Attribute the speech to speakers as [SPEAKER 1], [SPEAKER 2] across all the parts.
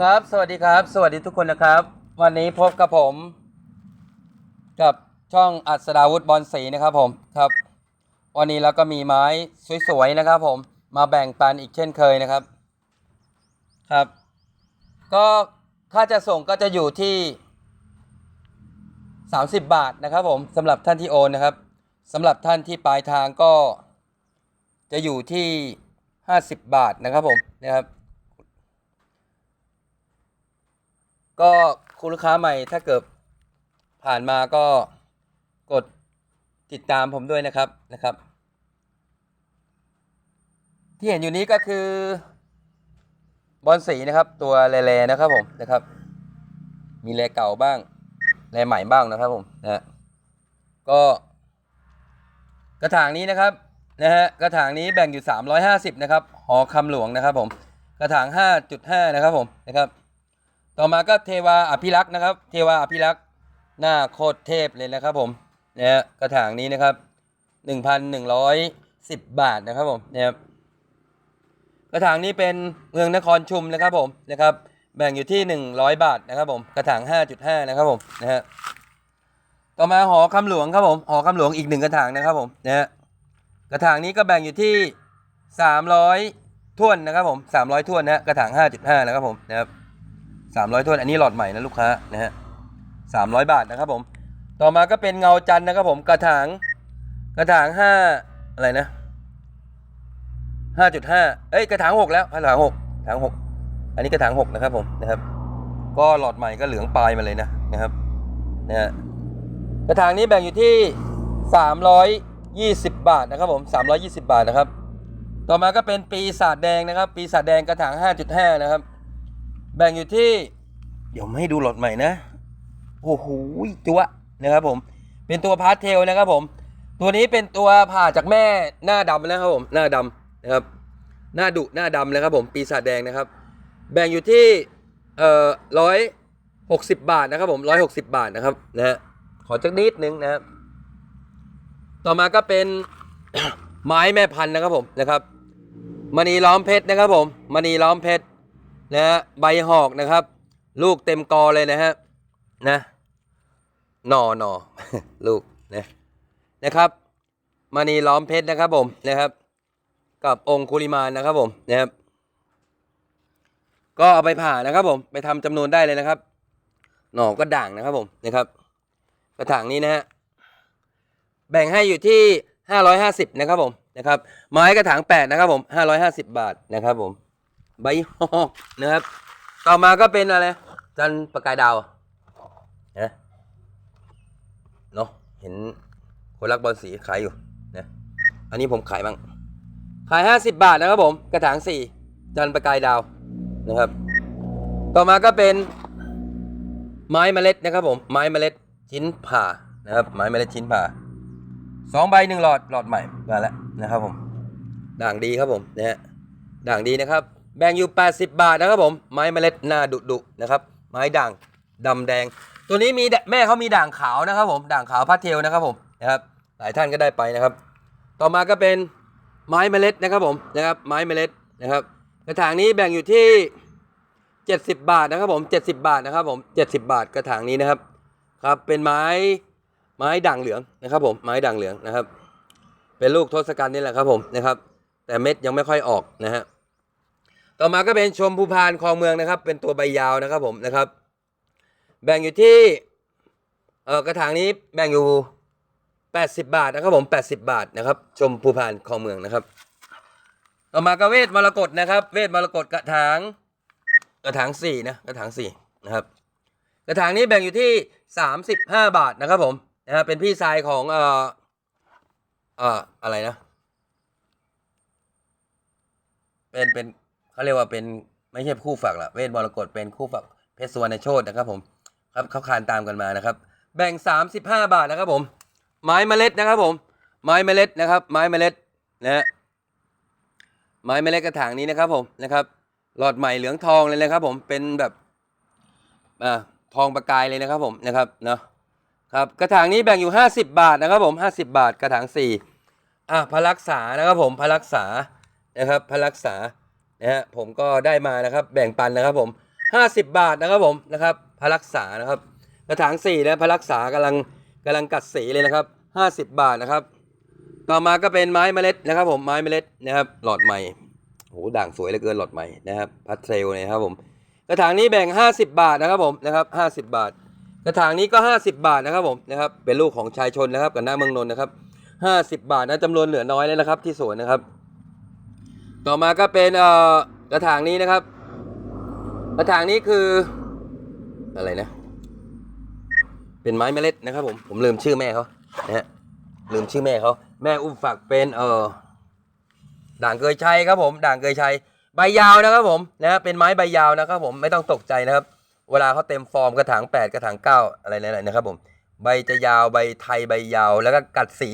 [SPEAKER 1] ครับ สวัสดีครับ สวัสดีทุกคนนะครับ วันนี้พบกับผม กับช่องอัศดาวุฒิบอลสีนะครับผมครับ วันนี้เราก็มีไม้สวยๆนะครับ ผมมาแบ่งปันอีกเช่นเคยนะครับครับ ก็ค่าจะส่งก็จะอยู่ที่ 30 บาทนะครับผมสำหรับท่านที่โอนนะครับสำหรับท่านที่ปลายทางก็จะอยู่ที่ 50 บาทนะครับผมนะครับ ก็คุณลูกค้าใหม่ถ้าเกิดผ่านมาก็กดติดตามผมด้วยนะครับนะครับ ที่เห็นอยู่นี้ก็คือบอลสีนะครับ ตัวแร่ๆนะครับผมนะครับ มีแร่เก่าบ้างแร่ใหม่บ้างนะครับผมนะฮะก็ กระถางนี้นะครับนะฮะกระถางนี้แบ่งอยู่ 350 นะครับหอคำหลวงนะครับผมกระถาง 5.5 นะครับผมนะครับ ต่อมาก็เทวาอภิรักษ์นะครับ เทวาอภิรักษ์หน้าโคตรเทพเลยนะครับผมนะฮะกระถางนี้นะครับ1,110 บาทนะครับผมนะครับกระถางนี้เป็นเมืองนครชุมนะครับผมนะครับแบ่งอยู่ที่ 100 บาทนะครับผมกระถาง 5.5 นะครับผมนะฮะต่อมาหอคำหลวงครับผมหอคำหลวงอีกหนึ่งกระถางนะครับผมนะฮะกระถางนี้ก็แบ่งอยู่ที่สามร้อยท่วนนะครับผมสามร้อยท่วนนะฮะกระถางห้าจุดห้านะครับผมนะครับ สามร้อยท่วนอันนี้หลอดใหม่นะลูกค้านะฮะสามร้อยบาทนะครับผม ต่อมาก็เป็นเงาจันนะครับผมกระถางกระถางห้าอะไรนะห้าจุดห้าเอ้ยกระถางหกแล้วกระถางหกกระถางหกอันนี้กระถางหกนะครับผมนะครับ ก็หลอดใหม่ก็เหลืองปลายมาเลยนะนะครับนะฮะกระถางนี้แบ่งอยู่ที่320บบาทนะครับผม320บาทนะครับ ต่อมาก็เป็นปีศาจแดงนะครับ ปีศาจแดงกระถาง5.5นะครับ แบ่งอยู่ที่ เดี๋ยวไม่ให้ดูหลอดใหม่นะ โอ้โหจัวนะครับผม เป็นตัวพาสเทลนะครับผม ตัวนี้เป็นตัวผ่าจากแม่หน้าดำนะครับผม หน้าดำนะครับ หน้าดุหน้าดำเลยครับผม ปีศาจแดงนะครับ แบ่งอยู่ที่ เอ่อร้อยหกสิบบาทนะครับผมร้อยหกสิบบาทนะครับนะฮะ ขอจักนิดนึงนะครับ ต่อมาก็เป็นไม้แม่พันธุ์นะครับผมนะครับมณีล้อมเพชรนะครับผมมณีล้อมเพชร นะฮะใบหอกนะครับ ลูกเต็มกอเลยนะฮะนะหนอหนอลูกนะนะครับมณีล้อมเพชรนะครับผมนะครับ กับองคุลิมานนะครับผมนะครับ ก็เอาไปผ่านะครับผมไปทำจำนวนได้เลยนะครับ หน่อก็ด่างนะครับผมนะครับ กระถางนี้นะฮะแบ่งให้อยู่ที่ 550 นะครับผมนะครับ ไม้กระถาง 8 นะครับผม 550 บาทนะครับผม ใบหอกนะครับ ต่อมาก็เป็นอะไร จันประกายดาวนะเนาะเห็นคนรักบอลสีขายอยู่นะอันนี้ผมขายบ้าง ขาย 50 บาทนะครับผม กระถาง 4 จันประกายดาวนะครับ ต่อมาก็เป็นไม้เมล็ดนะครับผม ไม้เมล็ดชิ้นผ่านะครับ ไม้เมล็ดชิ้นผ่าสองใบหนึ่งหลอดหลอดใหม่มาแล้วนะครับผม ด่างดีครับผมนะฮะด่างดีนะครับ แบ่งอยู่ 80 บาทนะครับผม ไม้เมล็ดหน้าดุดุๆนะครับ ไม้ด่างดำแดง ตัวนี้มีแม่เขามีด่างขาวนะครับผม ด่างขาวพาสเทลนะครับผมนะครับ หลายท่านก็ได้ไปนะครับ ต่อมาก็เป็นไม้เมล็ดนะครับผมนะครับ ไม้เมล็ดนะครับ กระถางนี้แบ่งอยู่ที่ 70 บาทนะครับผม 70 บาทนะครับผม 70 บาทกระถางนี้นะครับ ครับ เป็นไม้ไม้ด่างเหลืองนะครับผม ไม้ด่างเหลืองนะครับ เป็นลูกทศกัณฐ์นี่แหละครับผมนะครับ แต่เม็ดยังไม่ค่อยออกนะฮะ ต่อมาก็เป็นชมพูพานคลองเมืองนะครับ เป็นตัวใบยาวนะครับผมนะครับ แบ่งอยู่ที่เออกระถางนี้แบ่งอยู่ 80 บาทนะครับผม 80 บาทนะครับ ชมพูพานคลองเมืองนะครับ ต่อมาก็เวทมรกตนะครับ เวทมรกตกระถางกระถางสี่นะกระถางสี่นะครับ กระถางนี้แบ่งอยู่ที่สามสิบห้าบาทนะครับผมนะฮะเป็นพี่ชายของเอ่อเอ่ออะไรนะ เป็นเป็น เขาเรียกว่าเป็นไม่ใช่คู่ฝักละเวทมรกตเป็นคู่ฝักเพชรสุวรรณโชตนะครับผมครับเขาคานตามกันมานะครับ แบ่งสามสิบห้าบาทนะครับผม ไม้เมล็ดนะครับผม ไม้เมล็ดนะครับ ไม้เมล็ดนะฮะไม้เมล็ดกระถางนี้นะครับผมนะครับหลอดใหม่เหลืองทองเลยนะครับผมเป็นแบบอ่าทองประกายเลยนะครับผมนะครับเนาะครับกระถางนี้แบ่งอยู่ 50 บาทนะครับผม 50 บาทกระถาง4อะพรักษานะครับผมพรักษานะครับพระรักษา นะฮะผมก็ได้มานะครับแบ่งปันนะครับผมห้าสิบบาทนะครับผมนะครับพระรักษานะครับกระถางสีนะพระรักษากำลังกำลังกัดสีเลยนะครับห้าสิบบาทนะครับ ต่อมาก็เป็นไม้เมล็ดนะครับ ผมไม้เมล็ดนะครับ หลอดใหม่โหด่างสวยเหลือเกินหลอดใหม่นะครับพัทเทลเนี่ยครับผมกระถางนี้แบ่ง 50 บาทนะครับผมนะครับ50 บาท กระถางนี้ก็ 50 บาทนะครับผมนะครับเป็นลูกของชายชนนะครับกับหน้าเมืองนนท์นะครับ50 บาทนะจำนวนเหลือน้อยเลยนะครับที่สวนนะครับ ต่อมาก็เป็นเอ่อกระถางนี้นะครับ กระถางนี้คืออะไรนะ เป็นไม้เมล็ดนะครับผมผมลืมชื่อแม่เขานะฮะลืมชื่อแม่เขาแม่อุ้มฝักเป็นเออด่างเกยชัยครับผมด่างเกยชัยใบยาวนะครับผมนะฮะเป็นไม้ใบยาวนะครับผมไม่ต้องตกใจนะครับ เวลาเขาเต็มฟอร์มกระถาง 8 กระถาง 9 อะไรนั่นนะครับผมใบจะยาวใบไทยใบยาว แล้วก็กัดสี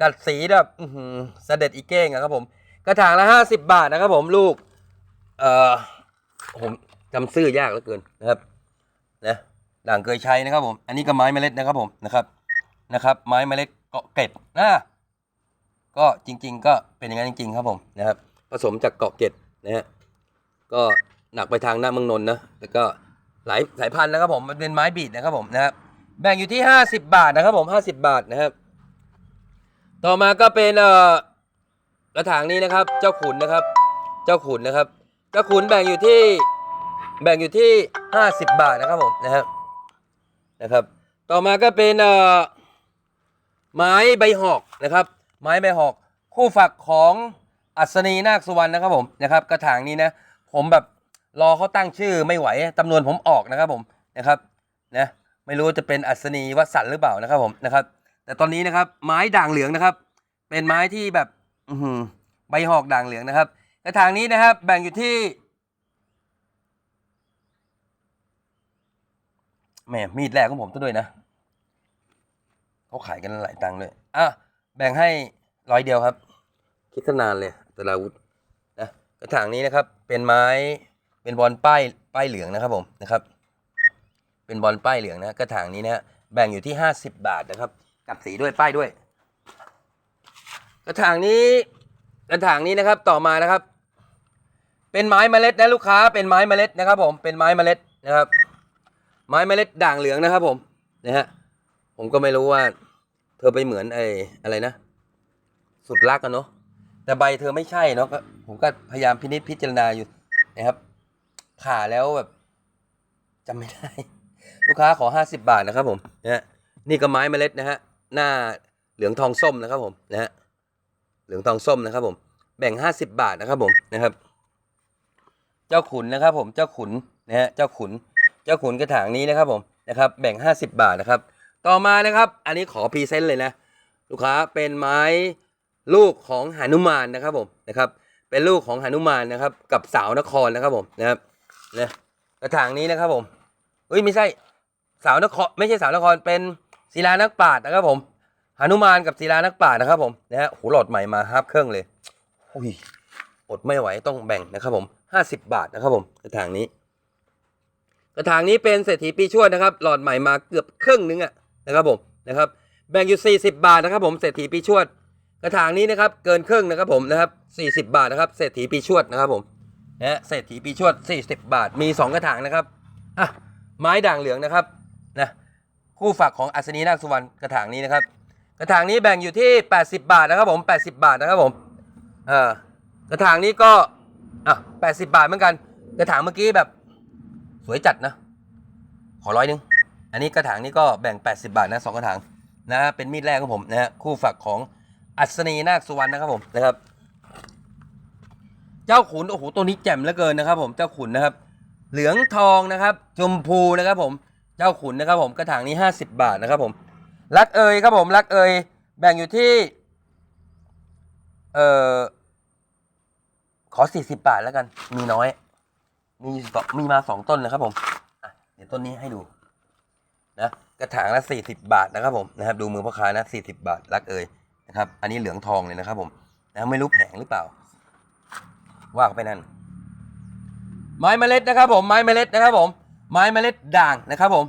[SPEAKER 1] กัดสีแบบอื้อหือเสด็จอีเก้งอะครับผม กระถางละ50บบาทนะครับผมลูก เอ่อผมจำชื่อยากเหลือเกินนะครับนะด่างเกยชัยนะครับผม อันนี้ก็ไม้เมล็ดนะครับผมนะครับนะครับ ไม้เมล็ดเกาะเกร็ดนะก็จริง ๆ ก็เป็นอย่างนั้นจริง ๆ ครับผมนะครับ ผสมจากเกาะเกร็ดนะฮะก็หนักไปทางหน้าเมืองนนนะแล้วก็หลายสายพันธุ์นะครับผมมันเป็นไม้บีดนะครับผมนะครับแบ่งอยู่ที่ 50 บาทนะครับผม 50 บาทนะครับ ต่อมาก็เป็นเอ่อ กระถางนี้นะครับ เจ้าขุนนะครับ เจ้าขุนนะครับ เจ้าขุนแบ่งอยู่ที่แบ่งอยู่ที่ 50 บาทนะครับผมนะครับนะครับ ต่อมาก็เป็นเอ่อไม้ใบหอกนะครับ ไม้ใบหอก คู่ฝักของอัศนีนาคสุวรรณนะครับผมนะครับ กระถางนี้นะผมแบบรอเขาตั้งชื่อไม่ไหวจำนวนผมออกนะครับผมนะครับนะไม่รู้จะเป็นอัศนีวสันต์หรือเปล่านะครับผมนะครับ แต่ตอนนี้นะครับไม้ด่างเหลืองนะครับ เป็นไม้ที่แบบ อือหือใบหอกด่างเหลืองนะครับกระถางนี้นะครับ แบ่งอยู่ที่แหมมีดแรกของผมซะด้วยนะเขาขายกันหลายตังค์เลยอะแบ่งให้ร้อยเดียวครับ คิดตั้งนานเลยตลาวุธนะกระถางนี้นะครับ เป็นไม้เป็นบอลป้ายป้ายเหลืองนะครับผมนะครับ เป็นบอลป้ายเหลืองนะกระถางนี้นะฮะแบ่งอยู่ที่ห้าสิบบาทนะครับ กับสีด้วยป้ายด้วย กระถางนี้กระถางนี้นะครับต่อมานะครับ เป็นไม้เมล็ดนะลูกค้าเป็นไม้เมล็ดนะครับผมเป็นไม้เมล็ดนะครับ ไม้เมล็ดด่างเหลืองนะครับ ผมนะฮะผมก็ไม่รู้ว่า เธอไปเหมือนไอ้อะไรนะ สุดรักกันเนาะแต่ใบเธอไม่ใช่เนาะก็ผมก็พยายามพินิจพิจารณาอยู่นะครับผ่าแล้วแบบจำไม่ได้ ลูกค้าขอห้าสิบาทนะครับผมนะฮะนี่ก็ไม้เมล็ดนะฮะหน้าเหลืองทองส้มนะครับผมนะฮะ เหลืองทองส้มนะครับผมแบ่งห้าสิบบาทนะครับผมนะครับ เจ้าขุนนะครับ ผมเจ้าขุนนะฮะเจ้าขุน เจ้าขุนกระถางนี้นะครับผมนะครับ แบ่งห้าสิบบาทนะครับ ต่อมานะครับ อันนี้ขอพรีเซนต์เลยนะลูกค้าเป็นไม้ลูกของหนุมานนะครับผมนะครับ เป็นลูกของหนุมานนะครับ กับสาวนครนะครับผมนะครับนะกระถางนี้นะครับผมเฮ้ยไม่ใช่สาวนครไม่ใช่สาวนครเป็นศิลานักปราชญ์นะครับผม หนุมานกับศิลานักปราชญ์นะครับผมนะฮะโหหลอดใหม่มาฮาร์ปเครื่องเลยอุ้ยอดไม่ไหวต้องแบ่งนะครับผมห้าสิบบาทนะครับผมกระถางนี้ กระถางนี้เป็นเศรษฐีปีชวดนะครับ หลอดใหม่มาเกือบครึ่งนึงอะนะครับผมนะครับแบ่งอยู่ 40 บาทนะครับผมเศรษฐีปีชวด กระถางนี้นะครับเกินครึ่งนะครับผมนะครับ40 บาทนะครับเศรษฐีปีชวดนะครับผมนะฮะเศรษฐีปีชวด 40 บาทมี 2 กระถางนะครับอะไม้ด่างเหลืองนะครับนะคู่ฝักของอัศนีนาคสุวรรณกระถางนี้นะครับ กระถางนี้แบ่งอยู่ที่ 80 บาทนะครับผม 80 บาทนะครับผมเอ่ากระถางนี้ก็อะ80 บาทเหมือนกัน กระถางเมื่อกี้แบบสวยจัดนะ ขอร้อยหนึง อันนี้กระถางนี้ก็แบ่ง 80 บาทนะสองกระถางนะเป็นมีดแรกของผมนะฮะคู่ฝักของอัศนีนาคสุวรรณนะครับผมนะครับ เจ้าขุนโอ้โหตัวนี้แจ่มเหลือเกินนะครับ ผมเจ้าขุนนะครับ เหลืองทองนะครับชมพูนะครับ ผมเจ้าขุนนะครับ ผมกระถางนี้ 50 บาทนะครับผม รักเอยครับผมรักเอยแบ่งอยู่ที่ เอ่อ ขอ40บบาทแล้วกัน มีน้อย มีสองมีมาสองต้นนะครับผมเดี๋ยวต้นนี้ให้ดู นะกระถางละสี่สิบบาทนะครับผมนะครับ ดูมือพ่อค้านะสี่สิบาทรักเอยนะครับ อันนี้เหลืองทองเลยนะครับ ผมนะไม่รู้แผงหรือเปล่า ว่าไปนั่น ไม้เมล็ดนะครับ ผมไม้เมล็ดนะครับ ผม ไม้เมล็ดด่างนะครับ ผม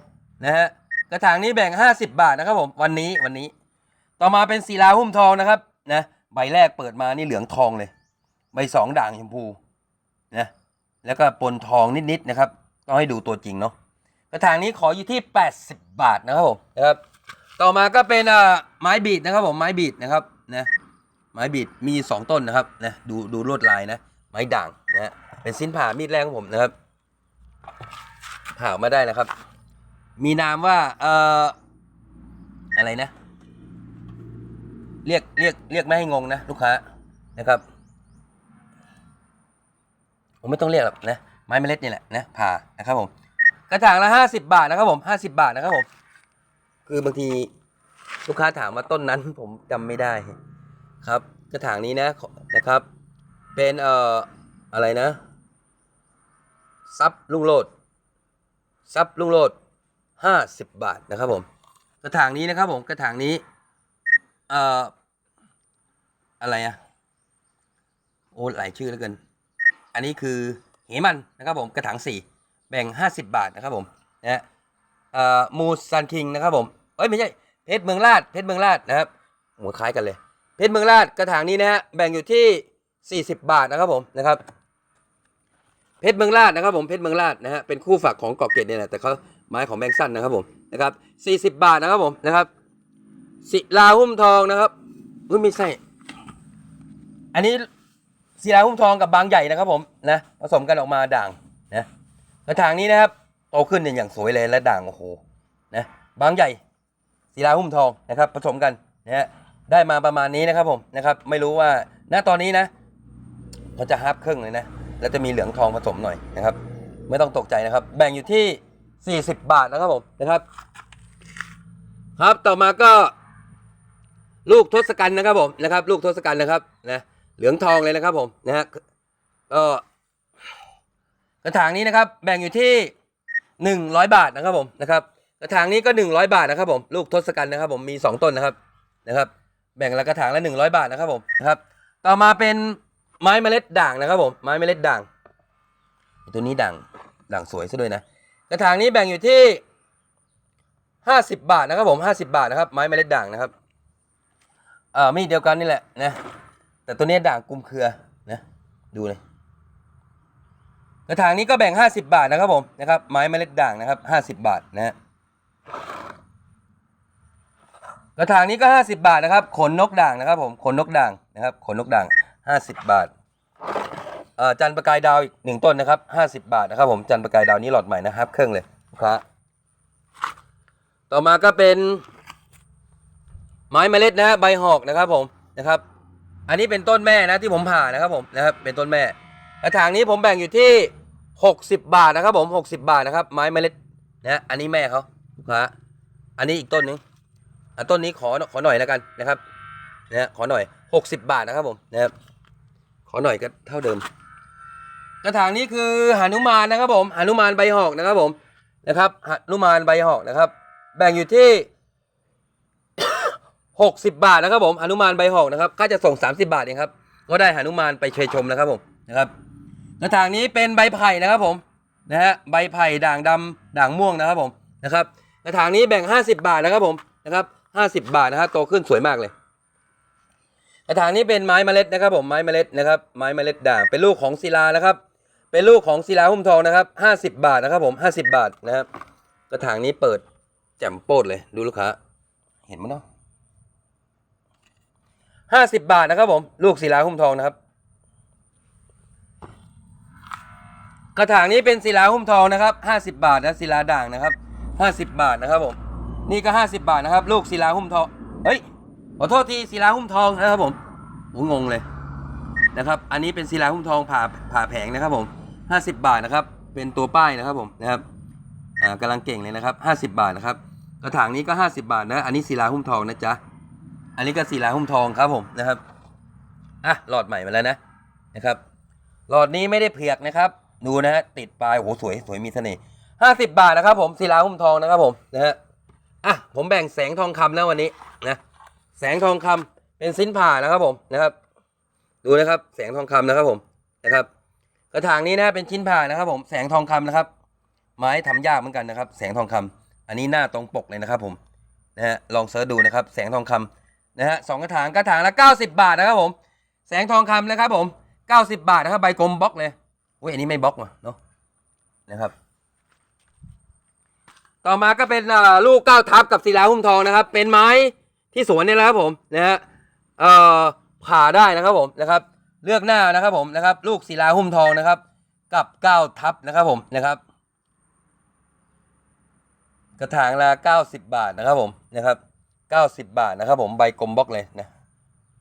[SPEAKER 1] นะฮะ กระถางนี้แบ่งห้าสิบาทนะครับผมวันนี้วันนี้ ต่อมาเป็นศิลาหุ้มทองนะครับนะใบแรกเปิดมานี่เหลืองทองเลย ใบสองด่างชมพูนะแล้วก็ปนทองนิดๆนะครับต้องให้ดูตัวจริงเนาะกระถางนี้ขออยู่ที่ 80 บาทนะครับผมนะครับต่อมาก็เป็นอ่าไม้บีดนะครับผมไม้บีดนะครับนะไม้บีดมีสองต้นนะครับนะดูดูลวดลายนะ ไม้ด่างนะเป็นสิ้นผ่ามีดแรงของผมนะครับผ่ามาได้นะครับ มีนามว่าเอ่ออะไรนะ เรียกเรียกเรียกไม่ให้งงนะลูกค้านะครับผมไม่ต้องเรียกหรอกนะไม้เมล็ดนี่แหละนะผ่านะครับผม กระถางละห้าสิบาทนะครับผมห้าสิบาทนะครับผม คือบางทีลูกค้าถามว่าต้นนั้นผมจำไม่ได้ครับ กระถางนี้นะนะครับ เป็นเอ่ออะไรนะซับลุงโลดซับลุงโลด ห้าสิบบาทนะครับผมกระถางนี้นะครับผมกระถางนี้เอ่ออะไรอะโอ้หลายชื่อแล้วเกิน อันนี้คือเหมันนะครับผมกระถางสี่แบ่งห้าสิบบาทนะครับผมนะฮะเอ่อมูซันคิงนะครับผมเอ้ยไม่ใช่เพชรเมืองลาดเพชรเมืองลาดนะครับโหคล้ายกันเลย เพชรเมืองลาดกระถางนี้นะฮะแบ่งอยู่ที่ 40 บาทนะครับผมนะครับเพชรเมืองลาดนะครับผมเพชรเมืองลาดนะฮะเป็นคู่ฝักของเกาะเกร็ดเนี่ยแหละแต่เขา ไม้ของแบงค์สั้นนะครับผมนะครับ 40 บาทนะครับผมนะครับ ศิลาหุ้มทองนะครับอุ้ยไม่ใช่อันนี้ศิลาหุ้มทองกับบางใหญ่นะครับผมนะผสมกันออกมาด่างนะกระถางนี้นะครับโตขึ้นเนี่ยอย่างสวยเลยและด่างโอ้โหนะบางใหญ่ศิลาหุ้มทองนะครับผสมกันนะฮะได้มาประมาณนี้นะครับผมนะครับ ไม่รู้ว่าณตอนนี้นะเขาจะฮับครึ่งเลยนะแล้วจะมีเหลืองทองผสมหน่อยนะครับ ไม่ต้องตกใจนะครับ แบ่งอยู่ที่ 40 บาทนะครับผมนะครับ ครับต่อมาก็ ลูกทศกัณฐ์นะครับผมนะครับ ลูกทศกัณฐ์นะครับนะเหลืองทองเลยนะครับผมนะฮะก็กระถางนี้นะครับแบ่งอยู่ที่หนึ่งร้อยบาทนะครับผมนะครับกระถางนี้ก็หนึ่งร้อยบาทนะครับผมลูกทศกัณฐ์นะครับผมมีสองต้นนะครับนะครับ แบ่งละกระถางละหนึ่งร้อยบาทนะครับผมนะครับต่อมาเป็นไม้เมล็ดด่างนะครับผมไม้เมล็ดด่าง ตัวนี้ด่างด่างสวยซะด้วยนะ กระถางนี้แบ่งอยู่ที่ห้าสิบบาทนะครับผมห้าสิบาทนะครับ ไม้เมล็ดด่างนะครับอ่ามีดเดียวกันนี่แหละนะแต่ตัวนี้ด่างกุมเครือนะดูเลยกระถางนี้ก็แบ่ง 50 บาทนะครับผมนะครับ ไม้เมล็ดด่างนะครับ50 บาทนะฮะกระถางนี้ก็ 50 บาทนะครับ ขนนกด่างนะครับผมขนนกด่างนะครับ ขนนกด่าง 50 บาท จันประกายดาวอีกหนึ่งต้นนะครับ50บาทนะครับผมจันประกายดาวนี้หลอดใหม่นะครับ เครื่องเลยลูกค้าต่อมาก็เป็นไม้เมล็ดนะใบหอกนะครับผมนะครับ อันนี้เป็นต้นแม่นะที่ผมผ่านะครับผมนะครับเป็นต้นแม่กระถางนี้ผมแบ่งอยู่ที่ 60 บาทนะครับ ผม60 บาทนะครับ ไม้เมล็ดนะอันนี้แม่เขาลูกค้าอันนี้อีกต้นหนึงอะต้นนี้ขอขอหน่อยแล้วกันนะครับนะฮะขอหน่อย 60 บาทนะครับผมนะครับขอหน่อยก็เท่าเดิม กระถางนี้คือหานุมานนะครับผมหานุมานใบหอกนะครับผมนะครับหานุมานใบหอกนะครับ แบ่งอยู่ที่ 60 บาทนะครับผมหานุมานใบหอกนะครับค่าจะส่ง 30 บาทเองครับก็ได้หานุมานไปเชยชมนะครับผมนะครับกระถางนี้เป็นใบไผ่นะครับผมนะฮะใบไผ่ด่างดำด่างม่วงนะครับผมนะครับกระถางนี้แบ่ง 50 บาทนะครับผมนะครับ 50 บาทนะฮะโตขึ้นสวยมากเลยกระถางนี้เป็นไม้เมล็ดนะครับผมไม้เมล็ดนะครับไม้เมล็ดด่างเป็นลูกของศิลานะครับ เป็นลูกของศิลาหุ้มทองนะครับ 50 บาทนะครับผม 50 บาทนะครับ กระถางนี้เปิดแจ่มโปดเลยดูลูกค้า เห็นมั้ยเนาะห้าสิบบาทนะครับผม ลูกศิลาหุ้มทองนะครับ กระถางนี้เป็นศิลาหุ้มทองนะครับห้าสิบาทนะศิลาด่างนะครับห้าสิบาทนะครับผม นี่ก็ห้าสิบาทนะครับ ลูกศิลาหุ้มทอง เฮ้ย ขอโทษทีศิลาหุ้มทองนะครับผมโอ้งงเลยนะครับ อันนี้เป็นศิลาหุ้มทองผ่าผ่าแผงนะครับผม ห้าสิบาทนะครับ เป็นตัวป้ายนะครับผมนะครับอ่ากำลังเก่งเลยนะครับห้าสิบาทนะครับ กระถางนี้ก็ห้าสิบาทนะ อันนี้ศิลาหุ้มทองนะจ๊ะ อันนี้ก็ศิลาหุ้มทองครับผมนะครับ อะหลอดใหม่มาแล้วนะนะครับ หลอดนี้ไม่ได้เผือกนะครับ ดูนะฮะติดปลายโอ้โหสวยสวยมีเสน่ห์ห้าสิบบาทนะครับ ผมศิลาหุ้มทองนะครับผมนะฮะ อะผมแบ่งแสงทองคำนะวันนี้นะ แสงทองคำเป็นสิ้นผ่านะครับผมนะครับ ดูนะครับ แสงทองคำนะครับผมนะครับ กระถางนี้นะเป็นชิ้นผ่านะครับ ผมแสงทองคำนะครับ ไม้ทำยากเหมือนกันนะครับ แสงทองคำอันนี้หน้าตรงปกเลยนะครับ ผมนะฮะลองเสิร์ชดูนะครับ แสงทองคำนะฮะสองกระถางกระถางละ 90 บาทนะครับผม แสงทองคำนะครับผม 90 บาทนะครับใบกลมบล็อกเลยโอ้ยอันนี้ไม่บล็อกเนาะนะครับ ต่อมาก็เป็นอ่าลูกเก้าทับกับศิลาหุ้มทองนะครับ เป็นไม้ที่สวนเนี่ยนะครับผมนะฮะเอ่อผ่าได้นะครับผมนะครับ เลือกหน้านะครับผมนะครับ ลูกศิลาหุ้มทองนะครับ กับเก้าทับนะครับผมนะครับ กระถางละ90บบาทนะครับผมนะครับ90บบาทนะครับผมใบกลมบล็อกเลยนะ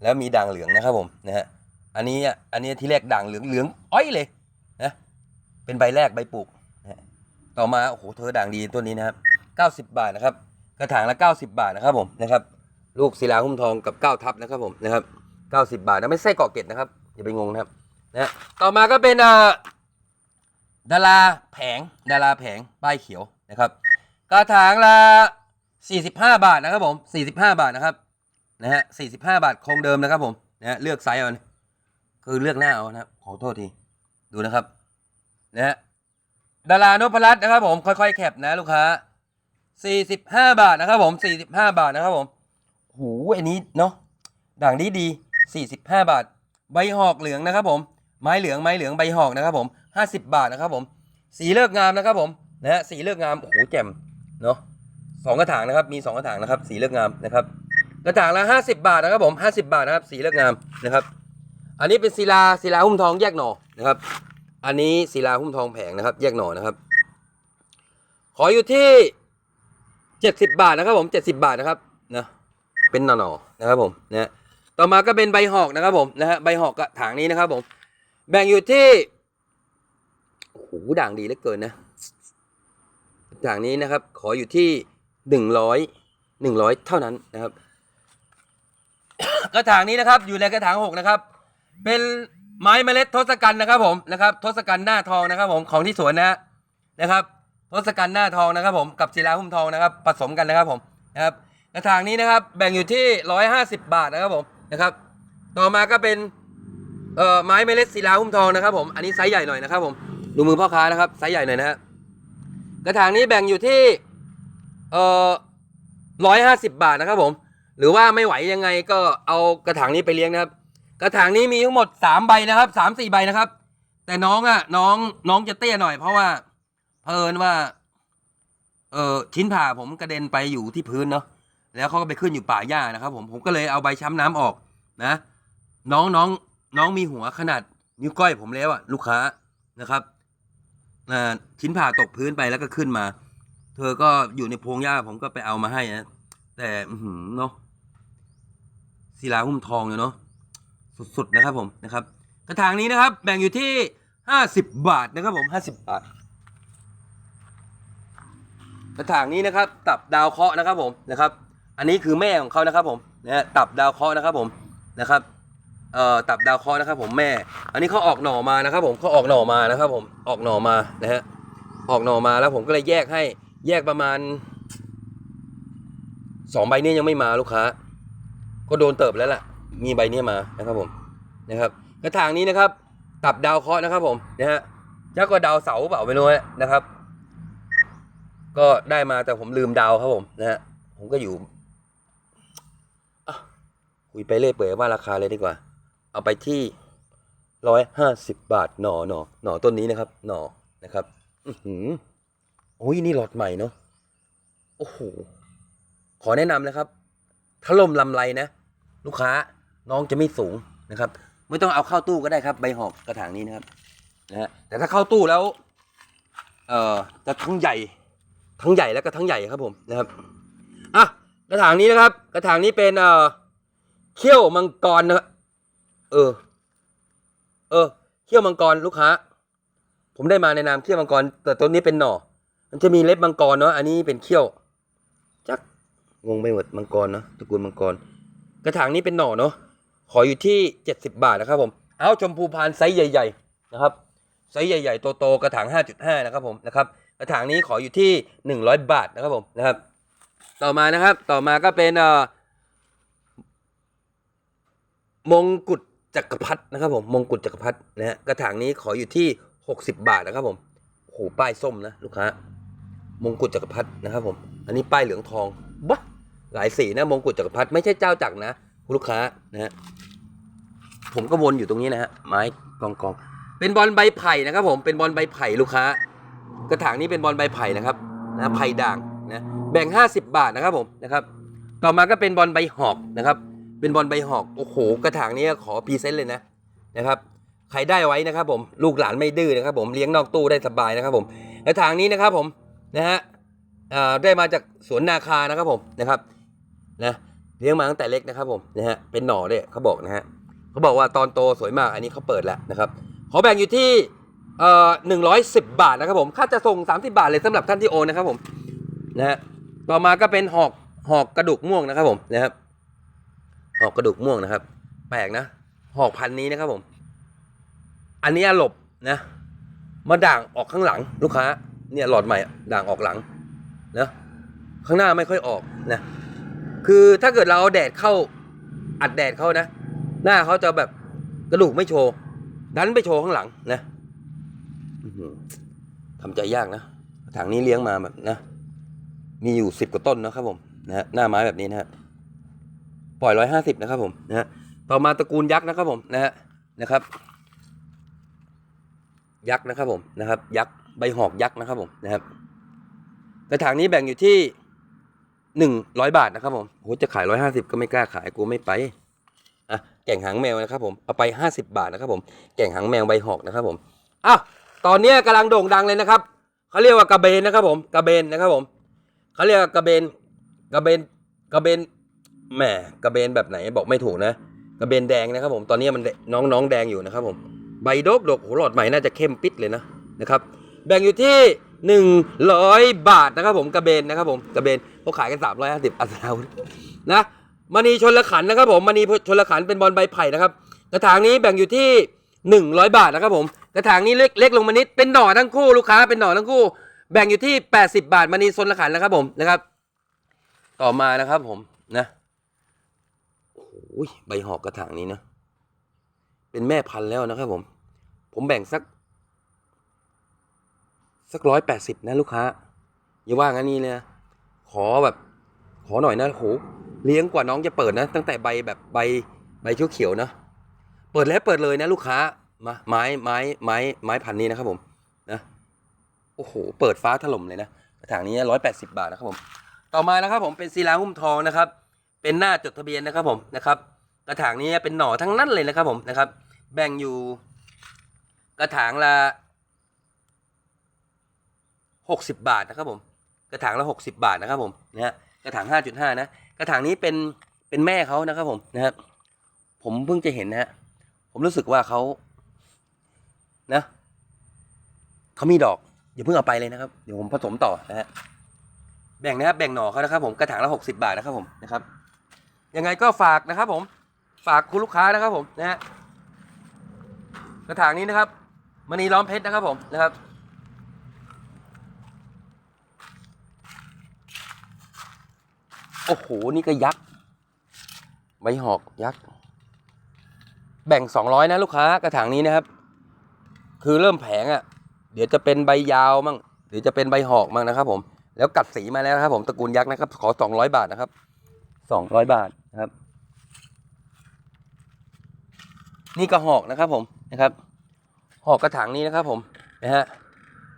[SPEAKER 1] แล้วมีด่างเหลืองนะครับผมนะฮะอันนี้อันนี้ที่แรกด่างเหลืองเหลืองอ้อยเลยนะเป็นใบแรกใบปลูกนะต่อมาโอ้โหเธอด่างดีต้นนี้นะครับ90บบาทนะครับ กระถางละ90บบาทนะครับผมนะครับ ลูกศิลาหุ้มทองกับ9ทับนะครับผมนะครับ90บาทนะไม่ใช่เกาะเกร็ดนะครับ อย่าไปงงนะครับนะต่อมาก็เป็นอ่อดาราแผงดาราแผงป้ายเขียวนะครับกระถางละ45 บาทนะครับผม 45 บาทนะครับนะฮะ45 บาทคงเดิมนะครับผมนะฮะเลือกไซส์เอานะคือเลือกหน้าเอานะครับขอโทษทีดูนะครับนะฮะดารานพรัตน์นะครับผมค่อยๆแคปนะลูกค้า 45 บาทนะครับผม 45 บาทนะครับผมหูอันนี้เนาะด่างดีดี45 บาท ใบหอกเหลืองนะครับผม ไม้เหลืองไม้เหลืองใบหอกนะครับผม 50 บาทนะครับผม สีเลิกงามนะครับผมนะฮะสีเลิกงามโอ้โหแจ่มเนาะสองกระถางนะครับมีสองกระถางนะครับ สีเลือกงามนะครับกระถางละห้าสิบาทนะครับผมห้าสิบาทนะครับ สีเลือกงามนะครับ อันนี้เป็นศิลาศิลาหุ้มทองแยกหน่อนะครับ อันนี้ศิลาหุ้มทองแผงนะครับ แยกหน่อนะครับ ขออยู่ที่เจ็ดสิบาทนะครับผมเจ็ดสิบาทนะครับนะเป็นหน่อๆนะครับผมนะฮะ ต่อมาก็เป็นใบหอกนะครับผมนะฮะใบหอกกระถางนี้นะครับผม แบ่งอยู่ที่โอ้โหด่างดีเหลือเกินนะกระถางนี้นะครับ ขออยู่ที่หนึ่งร้อยหนึ่งร้อยเท่านั้นนะครับ กระถางนี้นะครับ อยู่ในกระถางหกนะครับ เป็นไม้เมล็ดทศกัณฐ์นะครับ ผมนะครับ ทศกัณฐ์หน้าทองนะครับ ผมของที่สวนนะฮะนะครับทศกัณฐ์หน้าทองนะครับ ผมกับศิลาหุ้มทองนะครับ ผสมกันนะครับ ผมนะครับ กระถางนี้นะครับ แบ่งอยู่ที่ร้อยห้าสิบบาทนะครับผม นะครับ ต่อมาก็เป็นเอ่อไม้เมล็ดศิลาหุ้มทองนะครับ ผมอันนี้ไซส์ใหญ่หน่อยนะครับผมดูมือพ่อค้านะครับไซส์ใหญ่หน่อยนะฮะกระถางนี้แบ่งอยู่ที่เอ่อร้อยห้าสิบบาทนะครับผม หรือว่าไม่ไหวยังไงก็เอากระถางนี้ไปเลี้ยงนะครับ กระถางนี้มีทั้งหมดสามใบนะครับสามสี่ใบนะครับ แต่น้องอะน้องน้องจะเตี้ยหน่อยเพราะว่าเผอิญว่า เออชิ้นผ่าผมกระเด็นไปอยู่ที่พื้นเนาะ แล้วเขาก็ไปขึ้นอยู่ป่าหญ้านะครับผมผมก็เลยเอาใบช้ำน้ำออกนะ น้องน้องน้องมีหัวขนาดนิ้วก้อยผมแล้วอะลูกค้านะครับชิ้นผ่าตกพื้นไปแล้วก็ขึ้นมา เธอก็อยู่ในพงหญ้าผมก็ไปเอามาให้นะแต่อืเนาะศิลาหุ้มทองเลยเนาะสุดๆนะครับผมนะครับ กระถางนี้นะครับ แบ่งอยู่ที่ห้าสิบบาทนะครับผมห้าสิบบาท กระถางนี้นะครับ ตับดาวเคราะห์นะครับผมนะครับ อันนี้คือแม่ของเขานะครับผมนะฮะตับดาวเคราะห์นะครับผมนะครับเอ่อตับดาวเคราะห์นะครับผมแม่ อันนี้เขาออกหน่อมานะครับ ผมเขาออกหน่อมานะครับ ผมออกหน่อมานะฮะออกหน่อมาแล้วผมก็เลยแยกให้แยกประมาณสองใบนี้ยังไม่มาลูกค้า ก็โดนเติบแล้วล่ะ มีใบนี้มานะครับผมนะครับกระถางนี้นะครับ ตับดาวเคราะห์นะครับ ผมนะฮะยักษ์กว่าดาวเสาเปล่าไม่รู้นะครับ ก็ได้มาแต่ผมลืมดาวครับผมนะฮะผมก็อยู่ คุยไปเรื่อยเปื่อยว่าราคาเลยดีกว่า เอาไปที่ร้อยห้าสิบบาทหน่อหน่อหน่อต้นนี้นะครับ หน่อนะครับ อือหือโอ้ยนี่หลอดใหม่เนาะโอ้โหขอแนะนำนะครับถล่มลำไรนะ ลูกค้าน้องจะไม่สูงนะครับ ไม่ต้องเอาเข้าตู้ก็ได้ครับ ใบหอกกระถางนี้นะครับนะฮะแต่ถ้าเข้าตู้แล้ว เอ่อจะทั้งใหญ่ ทั้งใหญ่แล้วก็ทั้งใหญ่ครับผมนะครับอะกระถางนี้นะครับ กระถางนี้เป็นเอ่อ เขี้ยวมังกรนะเออ เออ เขี้ยวมังกรลูกค้า ผมได้มาในนามเขี้ยวมังกร แต่ตัวนี้เป็นหน่อ มันจะมีเล็บมังกรเนาะ อันนี้เป็นเขี้ยว จัก งงไปหมดมังกรเนาะ ตระกูลมังกร กระถางนี้เป็นหน่อเนาะ ขออยู่ที่เจ็ดสิบาทนะครับผม เอาชมพูพานไซส์ใหญ่ ๆ นะครับ ไซส์ใหญ่ๆ โตๆ กระถาง5.5นะครับผม นะครับ กระถางนี้ขออยู่ที่100บาทนะครับผม นะครับ ต่อมานะครับ ต่อมาก็เป็นเอ่อ มงกุฎจักรพรรดินะครับผมมงกุฎจักรพรรดินะฮะกระถางนี้ขออยู่ที่ 60 บาทนะครับผมโอ้โหป้ายส้มนะลูกค้ามงกุฎจักรพรรดินะครับผม อันนี้ป้ายเหลืองทองบ้าหลายสีนะมงกุฎจักรพรรดิไม่ใช่เจ้าจักรนะลูกค้านะฮะผมก็วนอยู่ตรงนี้นะฮะไม้กองกองเป็นบอลใบไผ่นะครับ ผมเป็นบอลใบไผ่ลูกค้า กระถางนี้เป็นบอลใบไผ่นะครับนะไผ่ด่างนะแบ่ง 50 บาทนะครับผมนะครับ ต่อมาก็เป็นบอลใบหอกนะครับ เป็นบอลใบหอก โอ้โห กระถางนี้ขอพรีเซนต์เลยนะนะครับใครได้ไว้นะครับผมลูกหลานไม่ดื้อนะครับผมเลี้ยงนอกตู้ได้สบายนะครับผมกระถางนี้นะครับผมนะฮะอ่าได้มาจากสวนนาคานะครับผมนะครับนะเลี้ยงมาตั้งแต่เล็กนะครับผมนะฮะเป็นหน่อด้วยเขาบอกนะฮะเขาบอกว่าตอนโตสวยมากอันนี้เขาเปิดแล้วนะครับขอแบ่งอยู่ที่เอ่อหนึ่งร้อยสิบบาทนะครับผมค่าจะส่งสามสิบาทเลยสำหรับท่านที่โอนนะครับผมนะฮะต่อมาก็เป็นหอกหอกกระดูกม่วงนะครับผมนะครับ หอกกระดูกม่วงนะครับ แปลกนะ หอกพันนี้นะครับผม อันนี้หลบนะ มาด่างออกข้างหลังลูกค้า เนี่ยหลอดใหม่ด่างออกหลังนะข้างหน้าไม่ค่อยออกนะ คือถ้าเกิดเราเอาแดดเข้าอัดแดดเข้านะ หน้าเขาจะแบบกระดูกไม่โชว์ ดันไปโชว์ข้างหลังนะทำใจยากนะถังนี้เลี้ยงมาแบบนะ มีอยู่สิบกว่าต้นนะครับผมนะฮะหน้าไม้แบบนี้นะฮะ ปล่อยร้อยห้าสิบนะครับผมนะฮะต่อมาตระกูลยักษ์นะครับผมนะฮะนะครับ ยักษ์นะครับผมนะครับ ยักษ์ใบหอกยักษ์นะครับผมนะครับ กระถางนี้แบ่งอยู่ที่หนึ่งร้อยบาทนะครับผมโหจะขายร้อยห้าสิบก็ไม่กล้าขายกูไม่ไปอะแก่งหางแมวนะครับผมเอาไปห้าสิบบาทนะครับผมแก่งหางแมวใบหอกนะครับผมอ้าวตอนนี้ยกำลังโด่งดังเลยนะครับเขาเรียกว่ากระเบนนะครับผมกระเบนนะครับผมเขาเรียกกระเบนกระเบนกระเบน แหมกระเบนแบบไหนบอกไม่ถูกนะ กระเบนแดงนะครับผมตอนนี้มันน้องน้องแดงอยู่นะครับผมใบดกดกโหหลอดใหม่น่าจะเข้มปิดเลยนะนะครับแบ่งอยู่ที่หนึ่งร้อยบาทนะครับผมกระเบนนะครับผมกระเบนเขาขายกันสามร้อยห้าสิบอัสลาวุธนะมณีชนละขันนะครับผมมณีชนละขันเป็นบอลใบไผ่นะครับกระถางนี้แบ่งอยู่ที่หนึ่งร้อยบาทนะครับผมกระถางนี้เล็กเล็กลงมานิดเป็นหน่อทั้งคู่ลูกค้าเป็นหน่อทั้งคู่ แบ่งอยู่ที่แปดสิบาทมณีชนละขันนะครับผมนะครับ ต่อมานะครับผมนะ อุ้ยใบหอกกระถางนี้นะเป็นแม่พันธุ์แล้วนะครับผม ผมแบ่งสัก สักร้อยแปดสิบนะลูกค้า อย่าว่างั้นนี่เลยนะขอแบบ ขอหน่อยนะโหเลี้ยงกว่าน้องจะเปิดนะ ตั้งแต่ใบแบบใบใบเขียวๆนะเปิดแล้วเปิดเลยนะลูกค้ามาไม้ไม้ไม้ไม้พันธุ์นี้นะครับผมนะโอ้โหเปิดฟ้าถล่มเลยนะกระถางนี้ร้อยแปดสิบาทนะครับผม ต่อมานะครับผมเป็นศิลาหุ้มทองนะครับ เป็นหน้าจดทะเบียนนะครับผมนะครับ กระถางนี้เป็นหน่อทั้งนั้นเลยนะครับผมนะครับ แบ่งอยู่ กระถางละหกสิบบาทนะครับผมกระถางละหกสิบาทนะครับผมนะฮะกระถางห้าจุดห้านะกระถางนี้เป็นเป็นแม่เขานะครับผมนะครับผมเพิ่งจะเห็นนะฮะผมรู้สึกว่าเขานะเขามีดอกอย่าเพิ่งเอาไปเลยนะครับ เดี๋ยวผมผสมต่อนะฮะแบ่งนะครับแบ่งหน่อเขานะครับผมกระถางละหกสิบาทนะครับผมนะครับ ยังไงก็ฝากนะครับผมฝากคุณลูกค้านะครับผมนะฮะกระถางนี้นะครับมณีล้อมเพชรนะครับผมนะครับโอ้โห นี่ก็ยักษ์ใบหอกยักษ์ แบ่งสองร้อยนะลูกค้ากระถางนี้นะครับ คือเริ่มแผงอะ่ะ เดี๋ยวจะเป็นใบยาวมั่งหรือจะเป็นใบหอกมั่งนะครับผม แล้วกัดสีมาแล้วนะครับผมตระกูลยักษ์นะครับ ขอสองร้อยบาทนะครับสองร้อยบาท ครับ นี่ก็หอกนะครับผมนะครับ หอกกระถางนี้นะครับ ผมนะฮะ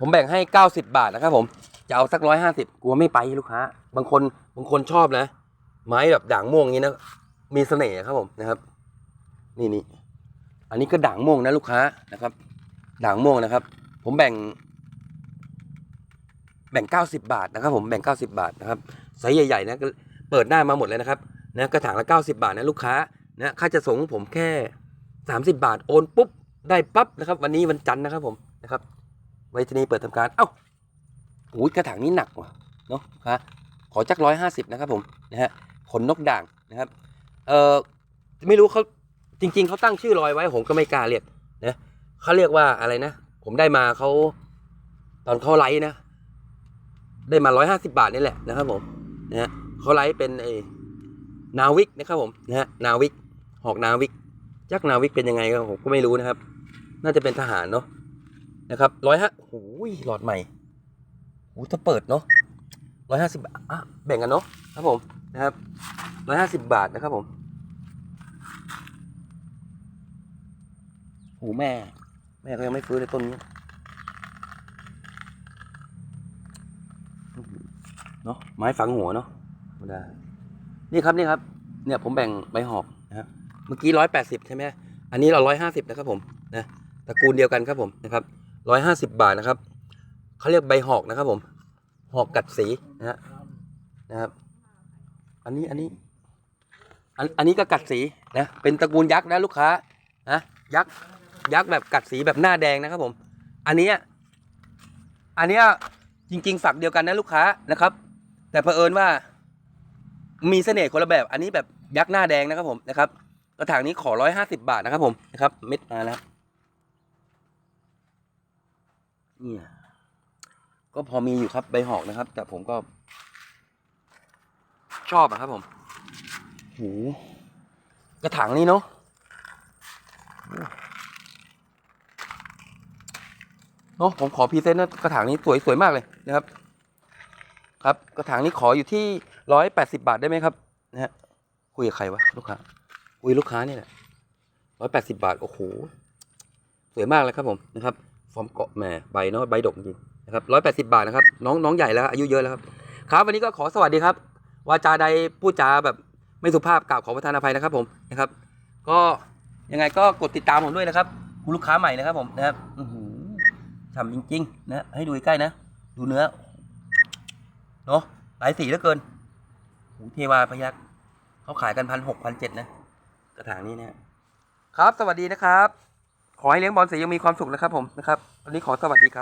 [SPEAKER 1] ผมแบ่งให้เก้าสิบาทนะครับ ผมจะเอาสักร้อยห้าสิบกลัวไม่ไปลูกค้า บางคนบางคนชอบนะ ไม้แบบด่างม่วงนี้นะ มีเสน่ห์ครับผมนะครับ นี่นี่อันนี้ก็ด่างม่วงนะลูกค้านะครับ ด่างม่วงนะครับ ผมแบ่ง แบ่งเก้าสิบาทนะครับ ผมแบ่งเก้าสิบาทนะครับไซส์ใหญ่ๆนะเปิดหน้ามาหมดเลยนะครับ นะกระถางละเก้าสิบาทนะลูกค้านะค่าจะส่งผมแค่สามสิบาทโอนปุ๊บได้ปั๊บนะครับ วันนี้วันจันทร์นะครับผมนะครับไวทีเปิดทำการเอ้าโอ้ยกระถางนี้หนักว่ะเนาะลูกค้าขอจักร้อยห้าสิบนะครับผมนะฮะขนนกด่างนะครับเออไม่รู้เขาจริง ๆเขาตั้งชื่อรอยไว้ผมก็ไม่กล้าเรียกนะเขาเรียกว่าอะไรนะ ผมได้มาเขาตอนเขาไลฟ์นะ ได้มาร้อยห้าสิบาทนี่แหละนะครับผมนะฮะเขาไลฟ์เป็นไอ นาวิกนะครับผมนะฮะนาวิกหอกนาวิกจักษ์นาวิกเป็นยังไงก็ผมก็ไม่รู้นะครับ น่าจะเป็นทหารเนาะนะครับร้อยห้าโอ้ยหลอดใหม่โอ้ถ้าเปิดเนาะร้อยห้าสิบอะแบ่งกันเนาะครับผมนะครับร้อยห้าสิบบาทนะครับผมโอ้แม่ แม่ก็ยังไม่ฟื้นเลยต้นนี้เนาะไม้ฝังหัวเนาะธรรมดา นี่ครับนี่ครับ เนี่ยผมแบ่งใบหอกนะครับเมื่อกี้ร้อยแปดสิบใช่ไหมอันนี้เราร้อยห้าสิบนะครับผมนะตระกูลเดียวกันครับผมนะครับร้อยห้าสิบบาทนะครับเขาเรียกใบหอกนะครับ ผม หอกกัดสีนะฮะนะครับ อันนี้อันนี้ อันอันนี้ก็กัดสีนะเป็นตระกูลยักษ์นะลูกค้านะยักษ์ยักษ์แบบกัดสีแบบหน้าแดงนะครับผม อันนี้อันนี้จริง ๆ ฝักเดียวกันนะลูกค้านะครับ แต่เผอิญว่า มีเสน่ห์คนละแบบ อันนี้แบบยักษ์หน้าแดงนะครับผมนะครับ กระถางนี้ขอร้อยห้าสิบาทนะครับผมนะครับ เม็ดมาแล้วเนี่ยก็พอมีอยู่ครับใบหอกนะครับ แต่ผมก็ ชอบอะครับผมโหกระถางนี้เนาะเนาะผมขอพรีเซนต์นะกระถางนี้สวยสวยมากเลยนะครับ ครับ กระถางนี้ขออยู่ที่ ร้อยแปดสิบาทได้ไหมครับนะฮะคุยกับใครวะลูกค้าคุยลูกค้านี่แหละร้อยแปดสิบาท โอ้โห สวยมากเลยครับผมนะครับฟอร์มเกาะแหมใบเนาะใบดกจริงนะครับร้อยแปดสิบาทนะครับ น้องน้องใหญ่แล้วอายุเยอะแล้วครับครับวันนี้ก็ขอสวัสดีครับวาจาใดพูดจาแบบไม่สุภาพกล่าวขอประทานอภัยนะครับผมนะครับ ก็ยังไงก็กดติดตามผมด้วยนะครับคุณลูกค้าใหม่นะครับผมนะครับอื้อหือฉ่ำจริงๆนะให้ดูใกล้นะ ดูเนื้อเนาะหลายสีเหลือเกิน หูเทวาพยักเขาขายกันพันหกพันเจ็ดนะ กระถางนี้เนี่ยครับ สวัสดีนะครับ ขอให้เลี้ยงบอลสียังมีความสุขนะครับผมนะครับ วันนี้ขอสวัสดีครับ